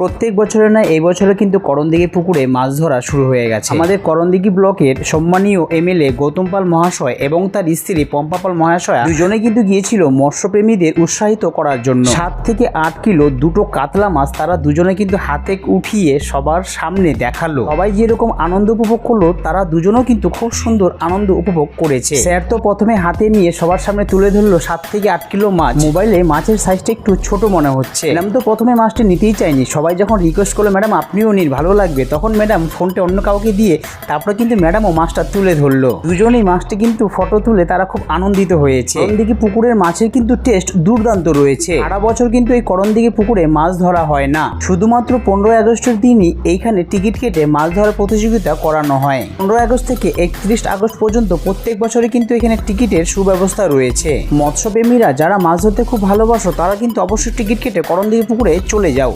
প্রত্যেক বছরে না এই বছরে কিন্তু করণদিঘি পুকুরে মাছ ধরা শুরু হয়ে গেছে। আমাদের করণদিঘি ব্লকের সম্মানীয় এমএলএ গৌতম পাল মহাশয় এবং তার স্ত্রী পম্পা পাল মহাশয় দুজনে কিন্তু গিয়েছিল মৎস্যপ্রেমীদের উৎসাহিত করার জন্য। সাত থেকে আট কিলো দুটো কাতলা মাছ তারা দুজনে কিন্তু হাতে উঠিয়ে সবার সামনে দেখাল। সবাই যেরকম আনন্দ উপভোগ করল, তারা দুজনেও কিন্তু খুব সুন্দর আনন্দ উপভোগ করেছে। স্যার তো প্রথমে হাতে নিয়ে সবার সামনে তুলে ধরলো সাত থেকে আট কিলো মাছ। মোবাইলে মাছের সাইজটা একটু ছোট মনে হচ্ছে। ম্যাডাম তো প্রথমে মাছটা নিতেই চাইনি সবাই যখন রিকোয়েস্ট করল, ম্যাডাম, আপনিও নিন, ভালো লাগবে। তখন ম্যাডাম ফোনটা অন্য কাউকে দিয়ে তারপরে কিন্তু ম্যাডামও মাছটা তুলে ধরলো। দুজনেই মাছটি কিন্তু ফটো তুলে তারা খুব আনন্দিত হয়েছে। করণদিঘি পুকুরের মাছের কিন্তু টেস্ট দুর্দান্ত রয়েছে। সারা বছর কিন্তু এই করণদিঘি পুকুরে মাছ ধরা হয় না। শুধুমাত্র পনেরোই আগস্টের দিনই এইখানে টিকিট কেটে মাছ ধরার প্রতিযোগিতা করানো হয়। পনেরোই আগস্ট থেকে একত্রিশ আগস্ট পর্যন্ত প্রত্যেক বছরে কিন্তু এখানে টিকিটের সুব্যবস্থা রয়েছে। মৎস্যপ্রেমীরা যারা মাছ ধরতে খুব ভালোবাসো, তারা কিন্তু অবশ্যই টিকিট কেটে করণদিঘি পুকুরে চলে যাও।